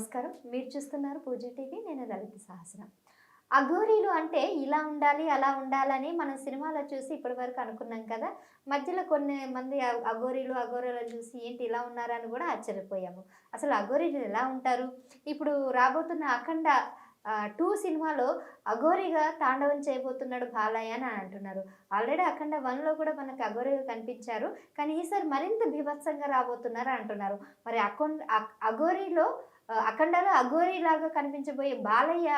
నమస్కారం. మీరు చూస్తున్నారు పూజ టీవీ. నేను లలిత సహస్రం. అఘోరీలు అంటే ఇలా ఉండాలి అలా ఉండాలని మనం సినిమాలో చూసి ఇప్పటి వరకు అనుకున్నాం కదా. మధ్యలో కొన్ని మంది అఘోరీలు అఘోరీలను చూసి ఏంటి ఇలా ఉన్నారని కూడా ఆశ్చర్యపోయాము. అసలు అఘోరీలు ఎలా ఉంటారు? ఇప్పుడు రాబోతున్న అఖండ టూ సినిమాలో అఘోరిగా తాండవం చేయబోతున్నాడు బాలయ్య అని అంటున్నారు. ఆల్రెడీ అఖండ వన్లో కూడా మనకు అఘోరిగా కనిపించారు. కానీ ఈసారి మరింత బీభత్సంగా రాబోతున్నారు అంటున్నారు. మరి అకొం అఘోరీలో అఖండలో అఘోరీ లాగా కనిపించబోయే బాలయ్య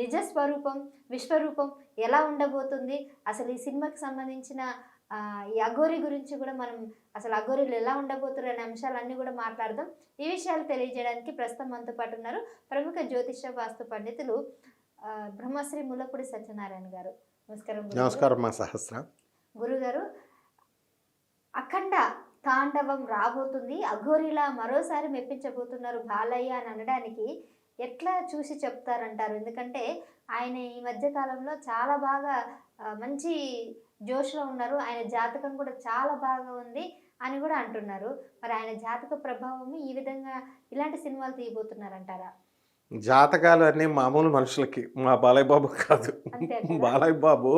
నిజ స్వరూపం విశ్వరూపం ఎలా ఉండబోతుంది? అసలు ఈ సినిమాకి సంబంధించిన ఈ అఘోరి గురించి కూడా మనం అసలు అఘోరీలు ఎలా ఉండబోతున్నారు అనే అంశాలన్నీ కూడా మాట్లాడదాం. ఈ విషయాలు తెలియజేయడానికి ప్రస్తుతం మనతో పాటు ఉన్నారు ప్రముఖ జ్యోతిష వాస్తు పండితులు బ్రహ్మశ్రీ ముల్లపూడి సత్యనారాయణ గారు. నమస్కారం. నమస్కారం మా సహస్ర. గురుగారు అఖండ తాండవం రాబోతుంది. అఘోరిలా మరోసారి మెప్పించబోతున్నారు బాలయ్య అని అనడానికి ఎట్లా చూసి చెప్తారంటారు? ఎందుకంటే ఆయన ఈ మధ్య కాలంలో చాలా బాగా మంచి జోష్లో ఉన్నారు. ఆయన జాతకం కూడా చాలా బాగా ఉంది అని కూడా అంటున్నారు. మరి ఆయన జాతక ప్రభావం ఈ విధంగా ఇలాంటి సినిమాలు తీయబోతున్నారంటారా? జాతకాలు అన్నీ మామూలు మనుషులకి మా బాలయ్య బాబు కాదు? బాలయ్య బాబు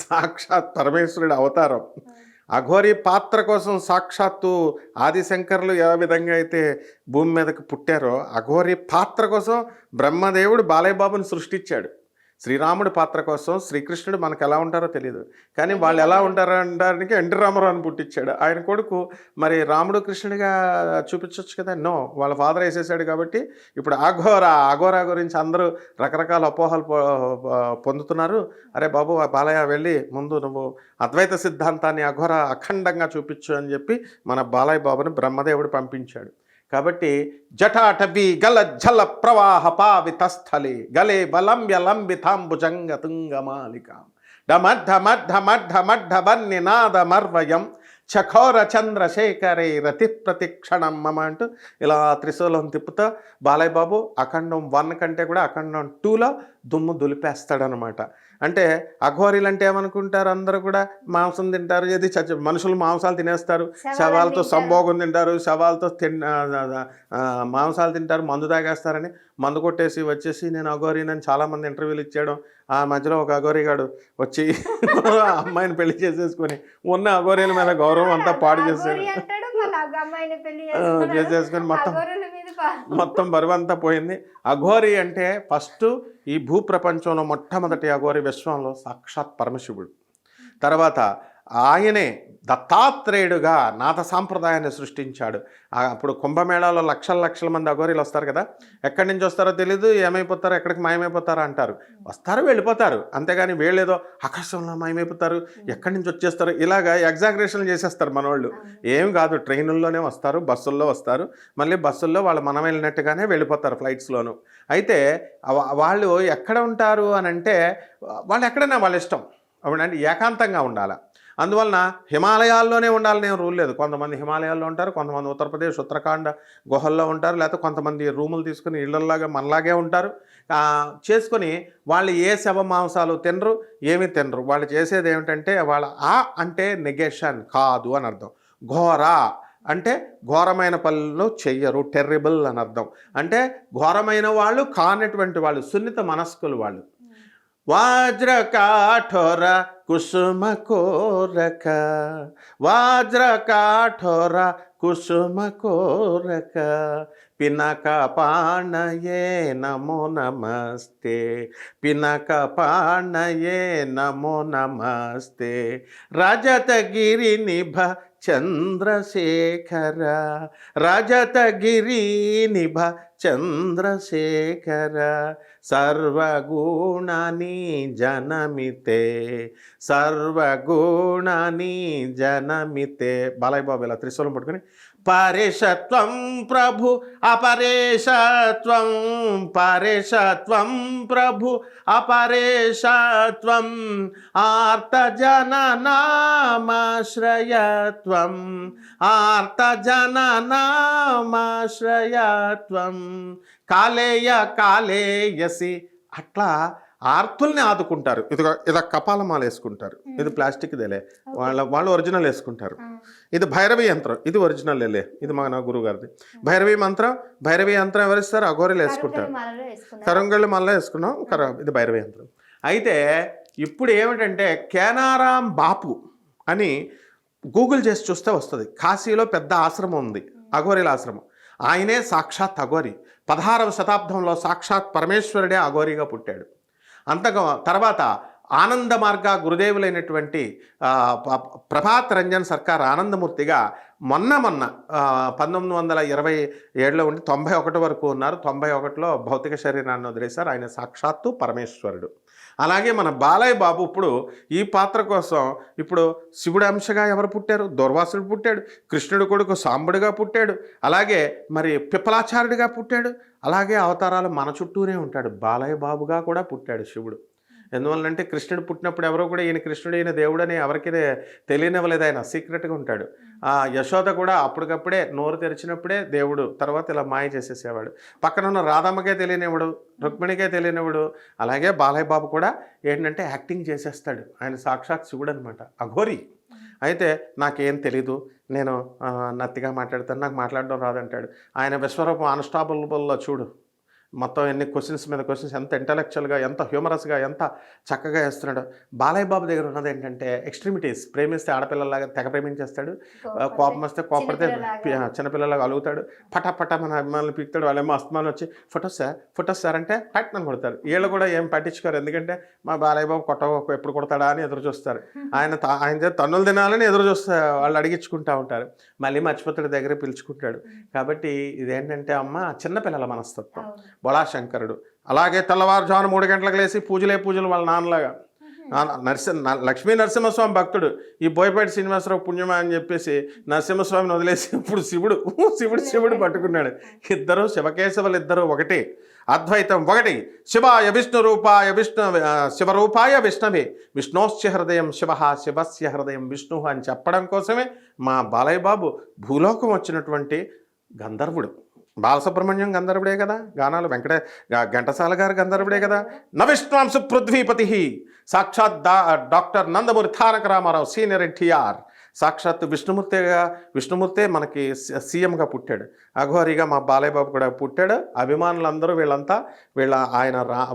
సాక్షాత్ పరమేశ్వరుడి అవతారం. అఘోరి పాత్ర కోసం సాక్షాత్తు ఆదిశంకర్లు ఏ విధంగా అయితే భూమి మీదకి పుట్టారో అఘోరి పాత్ర కోసం బ్రహ్మదేవుడు బాలయ్యబాబుని సృష్టించాడు. శ్రీరాముడి పాత్ర కోసం శ్రీకృష్ణుడు మనకు ఎలా ఉంటారో తెలియదు కానీ వాళ్ళు ఎలా ఉంటారో అనడానికి ఎన్టీ రామారావుని పుట్టించాడు. ఆయన కొడుకు మరి రాముడు కృష్ణుడిగా చూపించవచ్చు కదా? నో. వాళ్ళ ఫాదర్ వేసేసాడు కాబట్టి ఇప్పుడు అఘోర అఘోర గురించి అందరూ రకరకాల అపోహలు పొందుతున్నారు. అరే బాబు ఆ బాలయ్య వెళ్ళి ముందు నువ్వు అద్వైత సిద్ధాంతాన్ని అఘోర అఖండంగా చూపించు అని చెప్పి మన బాలయ్య బాబుని బ్రహ్మదేవుడు పంపించాడు. కాబట్టి జటాటవి గల జల ప్రవాహ పావితస్థలి గలే బలంబ్య లంబితాంబుజంగ తుంగమాలిక. డమఢ మఢ మడ్ బన్ని నాద మర్వయం చఖోర చంద్రశేఖరే రతి ప్రతిక్షణం మమ అంటూ ఇలా త్రిశూలం తిప్పుతా బాలయ్య బాబు అఖండం వన్ కంటే కూడా అఖండం టూలో దుమ్ము దులిపేస్తాడనమాట అంటే అఘోరీలు అంటే ఏమనుకుంటారు? అందరూ కూడా మాంసం తింటారు. ఏది చచ్చి మనుషులు మాంసాలు తినేస్తారు. శవాలతో. సంభోగం తింటారు. శవాలతో తిన్ మాంసాలు తింటారు. మందు తాగేస్తారని మందు కొట్టేసి వచ్చేసి నేను అఘోరీనని చాలామంది ఇంటర్వ్యూలు ఇచ్చాడు ఆ మధ్యలో ఒక అఘోరీగాడు వచ్చి ఆ అమ్మాయిని పెళ్ళి చేసేసుకొని ఉన్న అఘోరీల మీద గౌరవం అంతా పాడు చేసుకున్నాడు. చేసేసుకొని మొత్తం మొత్తం బరువు అంతా పోయింది. అఘోరి అంటే ఫస్ట్ ఈ భూప్రపంచంలో మొట్టమొదటి అఘోరి విశ్వంలో సాక్షాత్ పరమశివుడు. తర్వాత ఆయనే దత్తాత్రేయుడుగా నాథ సాంప్రదాయాన్ని సృష్టించాడు. అప్పుడు కుంభమేళాలో లక్షల లక్షల మంది అఘోరీలు వస్తారు కదా. ఎక్కడి నుంచి వస్తారో తెలియదు ఏమైపోతారో ఎక్కడికి మాయమైపోతారో అంటారు. వస్తారు వెళ్ళిపోతారు. అంతేగాని వీళ్ళేదో ఆకాశంలో మాయమైపోతారు ఎక్కడి నుంచి వచ్చేస్తారు ఇలాగా ఎగ్జాగ్రేషన్లు చేసేస్తారు మనోళ్ళు. ఏం కాదు ట్రైనుల్లోనే వస్తారు బస్సుల్లో వస్తారు. మళ్ళీ బస్సుల్లో వాళ్ళు మనం వెళ్ళినట్టుగానే వెళ్ళిపోతారు ఫ్లైట్స్లోను. అయితే వాళ్ళు ఎక్కడ ఉంటారు అని అంటే వాళ్ళు ఎక్కడైనా వాళ్ళ ఇష్టం. అవునండి ఏకాంతంగా ఉండాలి. అందువలన హిమాలయాల్లోనే ఉండాలని ఏం రూల్ లేదు. కొంతమంది హిమాలయాల్లో ఉంటారు కొంతమంది ఉత్తరప్రదేశ్ ఉత్తరాఖండ్ గుహల్లో ఉంటారు లేకపోతే కొంతమంది రూములు తీసుకుని ఇళ్ళల్లాగా మనలాగే ఉంటారు. చేసుకొని వాళ్ళు ఏ శవ మాంసాలు తినరు ఏమీ తినరు. వాళ్ళు చేసేది ఏమిటంటే వాళ్ళ ఆ అంటే నెగేషన్ కాదు అని అర్థం. ఘోర అంటే ఘోరమైన పనులు చెయ్యరు టెర్రిబుల్ అని అర్థం. అంటే ఘోరమైన వాళ్ళు కానటువంటి వాళ్ళు సున్నిత మనస్కులు వాళ్ళు. వాజ్ర కాఠోర కుసుమ కోరక వాజ్ర కాఠోర కుసుమ కోరక పినక పాణయే నమో నమస్తే పినక పాణయే నమో నమస్తే రజతగిరి నిభ చంద్రశేఖర రజతగిరి నిభ చంద్రశేఖర సర్వగుణని జనమితే సర్వగుణని జనమితే. బాలయ్య బాబు ఇలా త్రిశూలం పట్టుకుని పరేషత్వం ప్రభు అపరేషత్వం పరేషత్వం ప్రభు అపరేషత్వం ఆర్తజననామాశ్రయత్వం ఆర్తజననామాశ్రయత్వం. కాలేయ కాలేయసి అట్లా ఆర్తుల్ని ఆదుకుంటారు. ఇది ఇది కపాలమాల వేసుకుంటారు. ఇది ప్లాస్టిక్దేలే వాళ్ళ వాళ్ళు ఒరిజినల్ వేసుకుంటారు. ఇది భైరవి యంత్రం. ఇది ఒరిజినల్ లే ఇది మా నా గురువు గారిది భైరవి మంత్రం భైరవి యంత్రం ఎవరిస్తారు అఘోరీలు వేసుకుంటారు. కరంగళ్ళు మళ్ళీ వేసుకున్నాం. కర ఇది భైరవి యంత్రం. అయితే ఇప్పుడు ఏమిటంటే కేనారాం బాపు అని గూగుల్ చేసి చూస్తే వస్తుంది. కాశీలో పెద్ద ఆశ్రమం ఉంది. అఘోరీల ఆశ్రమం. ఆయనే సాక్షాత్ అఘోరి. పదహారవ శతాబ్దంలో సాక్షాత్ పరమేశ్వరుడే అఘోరిగా పుట్టాడు. అంతగా తర్వాత ఆనంద మార్గ గురుదేవులైనటువంటి ప్రభాత్ రంజన్ సర్కార్ ఆనందమూర్తిగా మొన్న మొన్న పంతొమ్మిది వందల ఇరవై ఏడులో ఉండి తొంభై ఒకటి వరకు ఉన్నారు. తొంభై ఒకటిలో భౌతిక శరీరాన్ని వదిలేశారు. ఆయన సాక్షాత్తు పరమేశ్వరుడు. అలాగే మన బాలయ్య బాబు ఇప్పుడు ఈ పాత్ర కోసం ఇప్పుడు శివుడు అంశగా ఎవరు పుట్టారు? దుర్వాసుడు పుట్టాడు. కృష్ణుడు కొడుకు సాంబుడుగా పుట్టాడు. అలాగే మరి పిప్పలాచార్యుడిగా పుట్టాడు. అలాగే అవతారాలు మన చుట్టూనే ఉంటాడు. బాలయ్య బాబుగా కూడా పుట్టాడు శివుడు. ఎందువల్లంటే కృష్ణుడు పుట్టినప్పుడు ఎవరో కూడా ఈయన కృష్ణుడు ఈయన దేవుడని ఎవరికి తెలియనివ్వలేదు ఆయన. సీక్రెట్గా ఉంటాడు. ఆ యశోద కూడా అప్పటికప్పుడే నోరు తెరిచినప్పుడే దేవుడు తర్వాత ఇలా మాయ చేసేసేవాడు. పక్కన ఉన్న రాధమ్మకే తెలియనివాడు రుక్మిణికే తెలియనివాడు అలాగే బాలయ్య బాబు కూడా ఏంటంటే యాక్టింగ్ చేసేస్తాడు. ఆయన సాక్షాత్ శివుడు అనమాట అఘోరి. అయితే నాకేం తెలీదు నేను నత్తిగా మాట్లాడతాను నాకు మాట్లాడడం రాదంటాడు. ఆయన విశ్వరూపం అన్స్టాపబుల్లో చూడు. మొత్తం ఎన్ని క్వశ్చన్స్ మీద క్వశ్చన్స్ ఎంత ఇంటలెక్చువల్గా ఎంత హ్యూమరస్గా ఎంత చక్కగా వేస్తున్నాడు. బాలయ్య బాబు దగ్గర ఉన్నది ఏంటంటే ఎక్స్ట్రీమిటీస్ ప్రేమిస్తే ఆడపిల్లలాగా తెగ ప్రేమించేస్తాడు. కోపం వస్తే కోపడితే చిన్నపిల్లలాగా. అలుగుతాడు. పట పట మన అభిమానులు పీకుతాడు వాళ్ళేమో అస్తమానం వచ్చి ఫొటోస్ సార్ ఫొటోస్ సార్ అంటే పట్నం కొడతారు. వీళ్ళు కూడా ఏం పట్టించుకోరు. ఎందుకంటే మా బాలయ్య బాబు కొట్ట ఎప్పుడు కొడతాడా అని ఎదురు చూస్తారు. ఆయన ఆయన తన్నులు తినాలని ఎదురు చూస్తే వాళ్ళు అడిగించుకుంటా ఉంటారు. మళ్ళీ మర్చిపోతాడు దగ్గర పిలుచుకుంటాడు. కాబట్టి ఇదేంటంటే అమ్మ చిన్నపిల్లల మనస్తత్వం. బొళాశంకరుడు. అలాగే తెల్లవారుజామున మూడు గంటలకు లేచి పూజలే పూజలు వాళ్ళ నాన్నలాగా. నాన్న- నరసింహ న- లక్ష్మీ నరసింహస్వామి భక్తుడు. ఈ బోయపాటి శ్రీనివాసరావు పుణ్యమా అని చెప్పేసి నరసింహస్వామిని వదిలేసి ఇప్పుడు శివుడు శివుడు శివుడు పట్టుకున్నాడు. ఇద్దరు శివకేశవులు ఇద్దరు ఒకటే అద్వైతం ఒకటి. శివాయ విష్ణు రూపాయ విష్ణు శివరూపాయ విష్ణవే. విష్ణోశ్చ హృదయం శివ శివస్య హృదయం విష్ణు అని చెప్పడం కోసమే మా బాలయ్య బాబు భూలోకం వచ్చినటువంటి గంధర్వుడు. బాలసుబ్రహ్మణ్యం గంధర్వుడే కదా? గానాలు వెంకట ఘంటసాల గారు గంధర్వుడే కదా? నవిష్ణాంశ పృథ్వీపతి. సాక్షాత్ డా doctor Nandamuri Taraka Rama Rao senior NTR. సాక్షాత్ విష్ణుమూర్తిగా విష్ణుమూర్తే మనకి సీఎంగా పుట్టాడు. అఘోరిగా మా బాలయ్య బాబు కూడా పుట్టాడు. అభిమానులందరూ వీళ్ళంతా వీళ్ళ ఆయన రా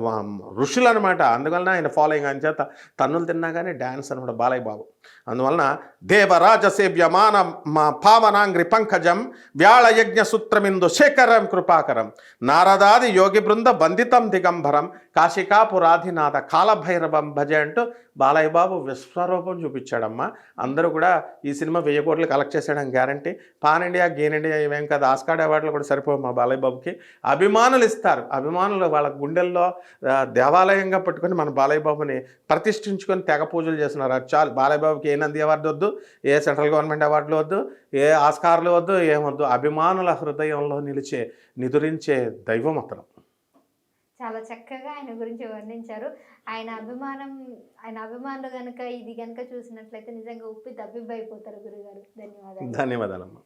ఋషులు అనమాట అందువలన ఆయన ఫాలోయింగ్ అని చేత తన్నులు తిన్నా కానీ డ్యాన్స్ అనమాట బాలయ్య బాబు అందువలన దేవరాజసేవ్యమాన మా పావనాంగ్రి పంకజం వ్యాళయజ్ఞ సూత్రమిందు శేఖరం కృపాకరం. నారదాది యోగి బృంద బంధితం దిగంబరం. కాశికాపురాధినాథ కాలభైరవం భజ అంటూ బాలయ్య బాబు విశ్వరూపం చూపించాడమ్మా. అందరూ కూడా ఈ సినిమా వెయ్యి కోట్లు కలెక్ట్ చేసేయడం గ్యారంటీ పాన్ ఇండియా గేన్ ఇండియా ఇవేం కదా ఆస్కార్ అవార్డులు కూడా సరిపోవు మా బాలయ్య బాబుకి అభిమానులు ఇస్తారు. అభిమానులు వాళ్ళ గుండెల్లో దేవాలయంగా పట్టుకొని మన బాలయ్య బాబుని ప్రతిష్ఠించుకొని తెగ పూజలు చేస్తున్నారు. చాలు. బాలయ్య బాబుకి ఏ నంది అవార్డు వద్దు ఏ సెంట్రల్ గవర్నమెంట్ అవార్డులు వద్దు ఏ ఆస్కార్లు వద్దు ఏమొద్దు అభిమానుల హృదయంలో నిలిచే నిదురించే దైవం అతను. చాలా చక్కగా ఆయన గురించి వర్ణించారు. ఆయన అభిమానం ఆయన అభిమానులు కనుక ఇది కనుక చూసినట్లయితే నిజంగా ఉప్పి తప్పిబ్బైపోతారు గురుగారు. ధన్యవాదాలు. ధన్యవాదాలమ్మా.